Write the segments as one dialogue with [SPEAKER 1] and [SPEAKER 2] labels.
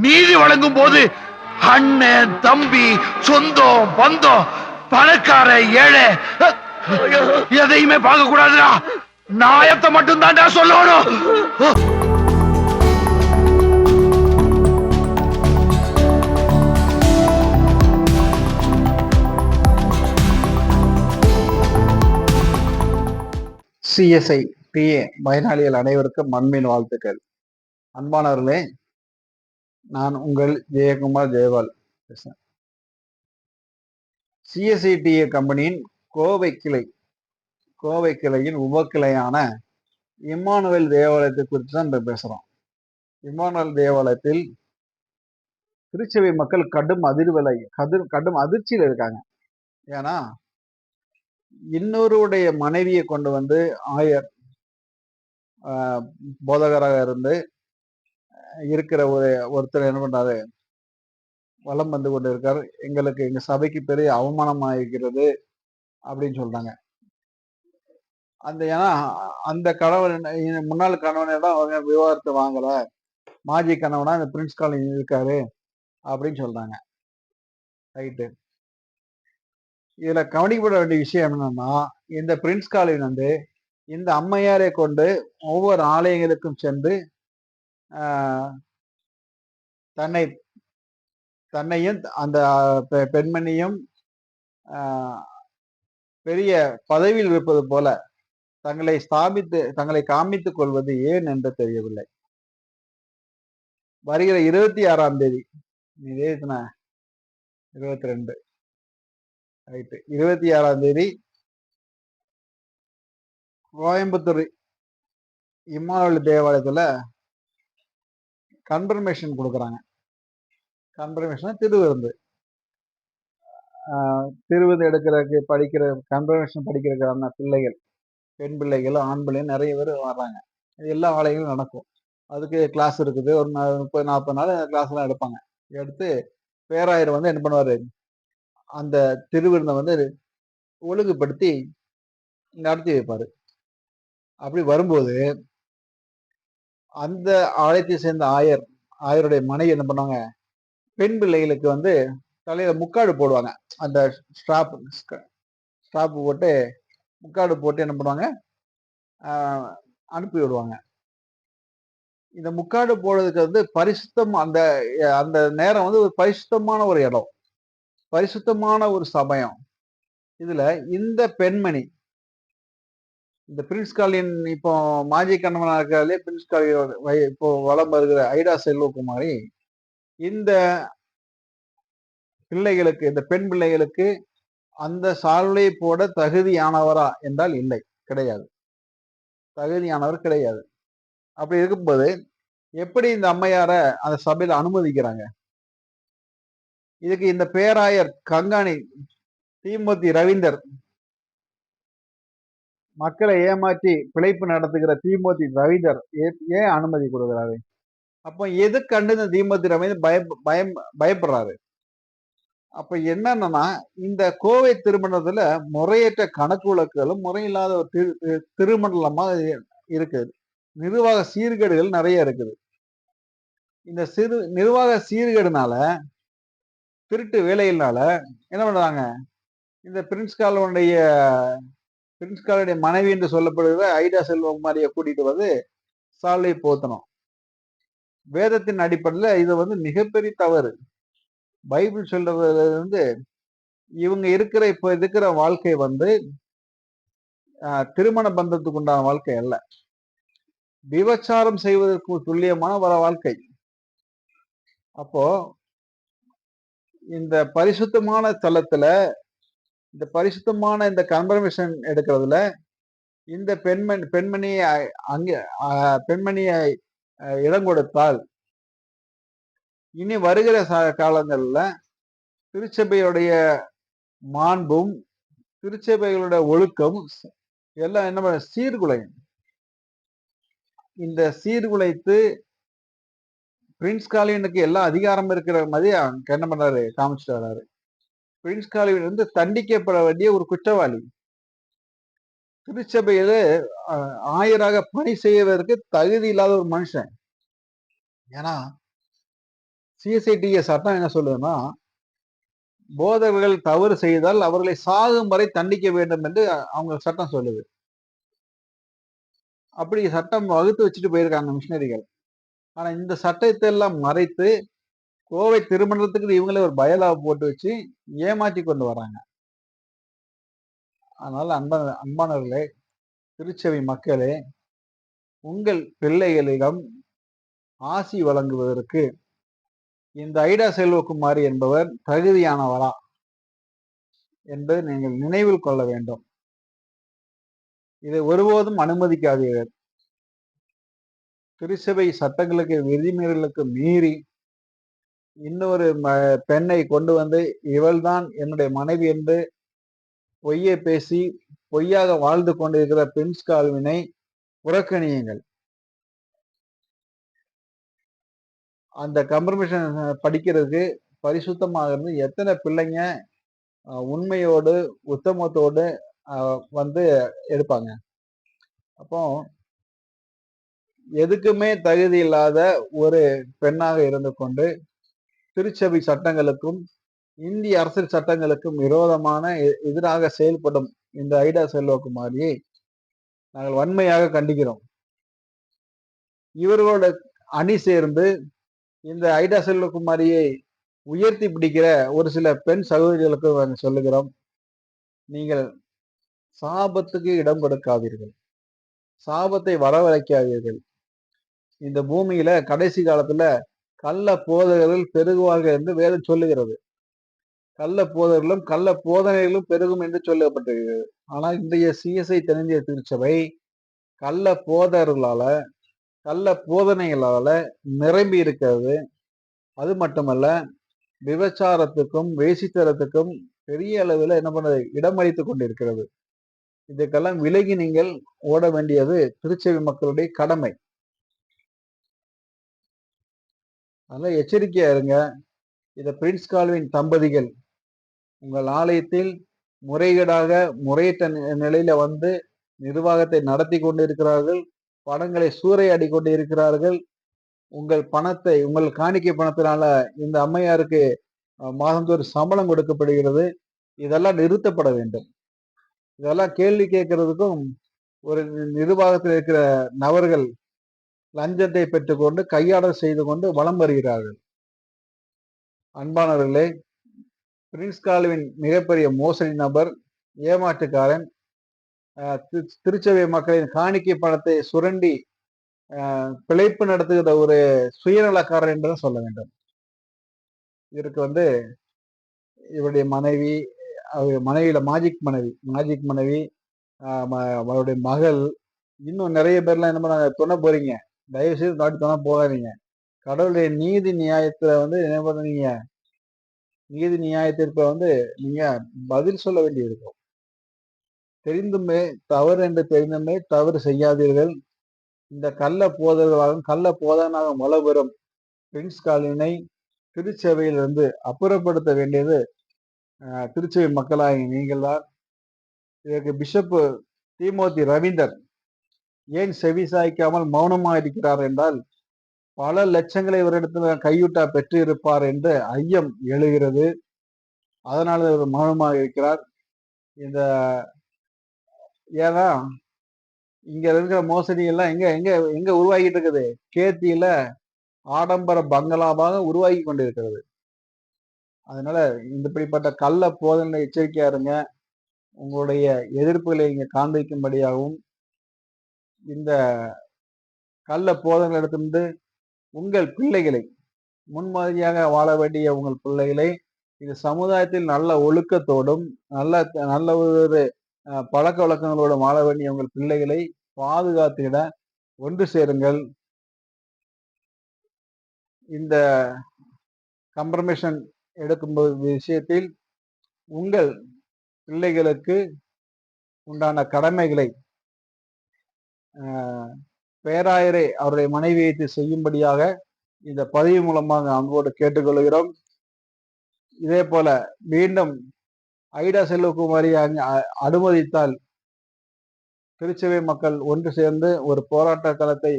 [SPEAKER 1] நீதி வழங்கும் போது அண்ணன் தம்பி சொந்தம் பந்தம் பணக்கார ஏழை எதையுமே பார்க்க கூடாதுடா நாயத்தை மட்டும் தான்டா சொல்லணும்
[SPEAKER 2] சிஎஸ்ஐ பிஏ பயனாளிகள் அனைவருக்கும் மண்மின் வாழ்த்துக்கள். அன்பானவர்களே நான் உங்கள் ஜெயக்குமார் ஜெயபால் பேசுகிறேன் சிஎஸ்ஐடிஏ கம்பெனியின் கோவை கிளை கோவை கிளையின் உபக்கிளையான இம்மானுவேல் தேவாலயத்தை குறித்து தான் இப்போ பேசுகிறோம் இம்மானுவேல் தேவாலயத்தில் திருச்சபை மக்கள் கடும் அதிர்வலை கதிர் கடும் அதிர்ச்சியில் இருக்காங்க. ஏன்னா இன்னொருடைய மனைவியை கொண்டு வந்து ஆயர் போதகராக இருந்து இருக்கிற ஒரு ஒருத்தர் என்ன பண்றாரு? வலம் வந்து கொண்டு இருக்கார் எங்களுக்கு எங்க சபைக்கு பெரிய அவமானம் இருக்கிறது அப்படின்னு சொல்றாங்க. அந்த ஏன்னா அந்த கணவன் முன்னாள் கணவனிடம் அவங்க விவகாரத்தை வாங்கல. மாஜி கணவனா இந்த பிரின்ஸ் காலேஜ் இருக்காரு அப்படின்னு சொல்றாங்க. ரைட்டு. இதுல கவனிக்கப்பட வேண்டிய விஷயம் என்னன்னா இந்த பிரின்ஸ் காலேஜ் வந்து இந்த அம்மையாரை கொண்டு ஒவ்வொரு ஆலயங்களுக்கும் சென்று தன்னை தன்னையும் அந்த பெ- பெண்மணியும் பெரிய பதவியில் இருப்பது போல தங்களை ஸ்தாபித்து தங்களை காமித்துக் கொள்வது ஏன் என்று தெரியவில்லை. வருகிற இருபத்தி ஆறாம் தேதி இதே இருபத்தி ரெண்டு. ரைட்டு இருபத்தி ஆறாம் தேதி கோயம்புத்தூர் இம்மானுவல் தேவாலயத்துல கன்ஃபர்மேஷன் கொடுக்குறாங்க. கன்ஃபர்மேஷன் திருவிருந்து. திருவிருந்து எடுக்கிறதுக்கு படிக்கிற கன்ஃபர்மேஷன் படிக்கிறதுக்கான பிள்ளைகள் பெண் பிள்ளைகள் ஆண் பிள்ளைகள் நிறைய பேர் வர்றாங்க. இது எல்லா ஆலைகளும் நடக்கும். அதுக்கு கிளாஸ் இருக்குது. ஒரு முப்பது நாற்பது நாள் கிளாஸ்லாம் எடுப்பாங்க. எடுத்து பேராயர் வந்து என்ன பண்ணுவார்? அந்த திருவிருந்தை வந்து ஒழுங்குபடுத்தி நடத்தி வைப்பார். அப்படி வரும்போது அந்த ஆலயத்தை சேர்ந்த ஆயர் ஆயருடைய மனைவி என்ன பண்ணுவாங்க? பெண் பிள்ளைகளுக்கு வந்து தலையில முக்காடு போடுவாங்க. அந்த ஸ்ட்ராப் ஸ்ட்ராப் போட்டு முக்காடு போட்டு என்ன பண்ணுவாங்க? அனுப்பி விடுவாங்க. இந்த முக்காடு போடுறதுக்கு வந்து பரிசுத்தம் அந்த அந்த நேரம் வந்து ஒரு பரிசுத்தமான ஒரு இடம். பரிசுத்தமான ஒரு சமயம். இதுல இந்த பெண்மணி இந்த பிரின்ஸ் காலின் இப்போ மாஜி கணவனா இருக்கிறாலே பிரின்ஸ் காலின் இப்போ வளம் வருகிற ஐடா செல்வகுமாரி இந்த பிள்ளைகளுக்கு இந்த பெண் பிள்ளைகளுக்கு அந்த சால்வை போட தகுதியானவரா என்றால் இல்லை கிடையாது. தகுதியானவர் கிடையாது. அப்படி இருக்கும்போது எப்படி இந்த அம்மையார அந்த சபையில அனுமதிக்கிறாங்க? இதுக்கு இந்த பேராயர் கங்காணி தீமூர்த்தி ரவீந்தர் மக்களை ஏமாற்றி பிழைப்பு நடத்துகிற தீமூர்த்தி ரவீந்தர் ஏ- ஏன் அனுமதி கொடுக்குறாரு? அப்போ எது கண்டு இந்த தீமூர்த்தி ரவீந்தர் பய பயம் பயப்படுறாரு? அப்ப என்னன்னா இந்த கோவை திருமணத்துல முறையற்ற கணக்கு வழக்குகளும் முறையில்லாத ஒரு திரு திருமண்டலமா இருக்குது. நிர்வாக சீர்கேடுகள் நிறைய இருக்குது. இந்த சிறு நிர்வாக சீர்கேடுனால திருட்டு வேலையினால என்ன பண்றாங்க? இந்த பிரின்ஸ் காலனுடைய பிரின்ஸ் மனைவி என்று சொல்லப்படுகிற ஐடா செல்வகுமாரியை கூட்டிட்டு வந்து சாலை போத்தணும். வேதத்தின் அடிப்படையில இது வந்து மிகப்பெரிய தவறு. பைபிள் சொல்றதுல இருந்து இவங்க இருக்கிற இப்ப இருக்கிற வாழ்க்கை வந்து ஆஹ், திருமண பந்தத்துக்கு உண்டான வாழ்க்கை அல்ல. விபச்சாரம் செய்வதற்கு துல்லியமான வர வாழ்க்கை. அப்போ இந்த பரிசுத்தமான தலத்துல இந்த பரிசுத்தமான இந்த கன்ஃபர்மேஷன் எடுக்கிறதுல இந்த பெண்மணி பெண்மணியை அ- அங்கே பெண்மணியை இடம் கொடுத்தால் இனி வருகிற காலங்களில் திருச்சபையுடைய மாண்பும் திருச்சபைகளுடைய ஒழுக்கம் எல்லாம் என்ன பண்ண சீர்குலையும். இந்த சீர்குலைத்து பிரின்ஸ் காலினுக்கு எல்லா அதிகாரம் இருக்கிற மாதிரி அங்க என்ன பண்றாரு காமிச்சிட்டு வர்றாரு பிரின்ஸ் காலின் தண்டிக்கப்பட வேண்டிய ஒரு குற்றவாளி. திருச்சபையில ஆயராக பணி செய்வதற்கு தகுதி இல்லாத ஒரு மனுஷன். ஏன்னா சிஎஸ்ஐடிஏ சட்டம் என்ன சொல்லுதுன்னா போதகர்கள் தவறு செய்தால் அவர்களை சாகும் வரை தண்டிக்க வேண்டும் என்று அவங்க சட்டம் சொல்லுது. அப்படி சட்டம் வகுத்து வச்சுட்டு போயிருக்காங்க மிஷினரிகள். ஆனா இந்த சட்டத்தை எல்லாம் மறைத்து கோவை திருமணத்துக்கு இவங்களே ஒரு பயலா போட்டு வச்சு ஏமாற்றி கொண்டு வராங்க. அதனால அன்பான அன்பானவர்களே திருச்செவி மக்களே உங்கள் பிள்ளைகளிடம் ஆசி வழங்குவதற்கு இந்த ஐடா செல்வகுமாரி என்பவர் தகுதியானவரா என்பதை நீங்கள் நினைவில் கொள்ள வேண்டும். இதை ஒருபோதும் அனுமதிக்காதீர்கள். திருச்சபை சட்டங்களுக்கு விதிமீறலுக்கு மீறி இன்னொரு ம- பெண்ணை கொண்டு வந்து இவள்தான் என்னுடைய மனைவி என்று பொய்யை பேசி பொய்யாக வாழ்ந்து கொண்டிருக்கிற பிரின்ஸ் கால்வினை புறக்கணியுங்கள். அந்த கம்பர்மேஷன் படிக்கிறதுக்கு பரிசுத்தமாக இருந்து எத்தனை பிள்ளைங்க உண்மையோடு உத்தமத்தோடு வந்து எடுப்பாங்க. அப்போ எதுக்குமே தகுதி இல்லாத ஒரு பெண்ணாக இருந்து கொண்டு திருச்சபை சட்டங்களுக்கும் இந்திய அரசியல் சட்டங்களுக்கும் விரோதமான எ- எதிராக செயல்படும் இந்த ஐடா செல்வகுமாரியை நாங்கள் வன்மையாக கண்டிக்கிறோம். இவர்களோட அணி சேர்ந்து இந்த ஐடா செல்வகுமாரியை உயர்த்தி பிடிக்கிற ஒரு சில பெண் சகோதரிகளுக்கு நாங்கள் சொல்லுகிறோம். நீங்கள் சாபத்துக்கு இடம் கொடுக்காதீர்கள். சாபத்தை வரவழைக்காதீர்கள். இந்த பூமியில கடைசி காலத்துல கள்ள போதகர்கள் பெருகுவார்கள் என்று வேதம் சொல்லுகிறது. கள்ள போதர்களும் கள்ள போதனைகளும் பெருகும் என்று சொல்லப்பட்டிருக்கிறது. ஆனால் இன்றைய சிஎஸ்ஐ தென்னிந்திய திருச்சபை கள்ள போதர்களால கள்ள போதனைகளால நிரம்பி இருக்கிறது. அது மட்டுமல்ல விபச்சாரத்துக்கும் வேசித்தரத்துக்கும் பெரிய அளவில் என்ன பண்ணது? இடமளித்துக் கொண்டிருக்கிறது. இதுக்கெல்லாம் விலகி நீங்கள் ஓட வேண்டியது திருச்செவி மக்களுடைய கடமை. அதனால் எச்சரிக்கையாக இருங்க. இதை பிரின்ஸ் கால்வின் தம்பதிகள் உங்கள் ஆலயத்தில் முறைகேடாக முறையற்ற நி- நிலையில வந்து நிர்வாகத்தை நடத்தி கொண்டிருக்கிறார்கள் பணங்களை சூறையாடி கொண்டு இருக்கிறார்கள் உங்கள் பணத்தை உங்கள் காணிக்கை பணத்தினால இந்த அம்மையாருக்கு மாதந்தோறும் சம்பளம் கொடுக்கப்படுகிறது. இதெல்லாம் நிறுத்தப்பட வேண்டும். இதெல்லாம் கேள்வி கேட்கறதுக்கும் ஒரு நி- நிர்வாகத்தில் இருக்கிற நபர்கள் லஞ்சத்தை பெற்றுக்கொண்டு கையாடல் செய்து கொண்டு வலம் வருகிறார்கள். அன்பானவர்களே பிரின்ஸ் கால்வின் மிகப்பெரிய மோசடி நபர் ஏமாற்றுக்காரன் திரு- திருச்சபை மக்களின் காணிக்கை பணத்தை சுரண்டி பிழைப்பு நடத்துகிற ஒரு சுயநலக்காரர் என்று சொல்ல வேண்டும். இதற்கு வந்து இவருடைய மனைவி அவர் மனைவியில மாஜிக் மனைவி மாஜிக் மனைவி அவருடைய மகள் இன்னும் நிறைய பேர்லாம் என்ன பண்ணாங்க துணை போறீங்க. தயவு செய்து நாட்டு தானே போகாதீங்க. கடவுளுடைய நீதி நியாயத்துல வந்து என்ன பண்ணுறீங்க நீதி நியாயத்திற்கு வந்து நீங்க பதில் சொல்ல வேண்டியிருக்கும் தெரிந்துமே தவறு என்று தெரிந்துமே தவறு செய்யாதீர்கள். இந்த கள்ள போதல்களாகவும் கள்ள போதனாக வளபெறும் பிரின்ஸ் காலினை திருச்சபையிலிருந்து அப்புறப்படுத்த வேண்டியது திருச்சபை மக்களாகி நீங்கள் தான் இதற்கு பிஷப்பு தீமோத்தி ரவீந்தர் ஏன் செவி சாய்க்காமல் மௌனமா இருக்கிறார் என்றால் பல லட்சங்களை இவரிடத்துல கையூட்டா பெற்று இருப்பார் என்று ஐயம் எழுகிறது. அதனால இவர் மௌனமாக இருக்கிறார் இந்த ஏன்னா இங்க இருக்கிற மோசடி எல்லாம் எங்க எங்க எங்க உருவாகிட்டு இருக்குது? கேத்தியில ஆடம்பர பங்களாவாக உருவாகி கொண்டிருக்கிறது. அதனால இந்த இப்படிப்பட்ட கள்ள போதனை எச்சரிக்கையா இருங்க. உங்களுடைய எதிர்ப்புகளை இங்க காண்பிக்கும்படியாகவும் இந்த கள்ள போதங்களிடத்திலிருந்து உங்கள் பிள்ளைகளை முன்மாதிரியாக வாழ வேண்டிய உங்கள் பிள்ளைகளை இது சமுதாயத்தில் நல்ல ஒழுக்கத்தோடும் நல்ல நல்ல ஒரு பழக்க வழக்கங்களோடும் வாழ வேண்டிய உங்கள் பிள்ளைகளை பாதுகாத்திட ஒன்று சேருங்கள். இந்த கம்ப்ரமேஷன் எடுக்கும்போது விஷயத்தில் உங்கள் பிள்ளைகளுக்கு உண்டான கடமைகளை பேராயரை அவருடைய மனைவியை செய்யும்படியாக இந்த பதிவு மூலமாக அன்போடு கேட்டுக்கொள்கிறோம். இதே போல மீண்டும் ஐடா செல்வகுமாரி அங்க அனுமதித்தால் திருச்சபை மக்கள் ஒன்று சேர்ந்து ஒரு போராட்ட களத்தை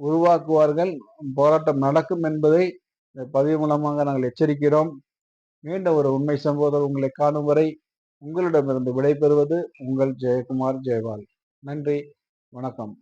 [SPEAKER 2] உருவாக்குவார்கள். போராட்டம் நடக்கும் என்பதை இந்த பதிவு மூலமாக நாங்கள் எச்சரிக்கிறோம். மீண்டும் ஒரு உண்மை சம்பவத்தில் உங்களை காணும் வரை உங்களிடமிருந்து விடைபெறுவது உங்கள் ஜெயக்குமார் ஜெயபால். நன்றி. வணக்கம்.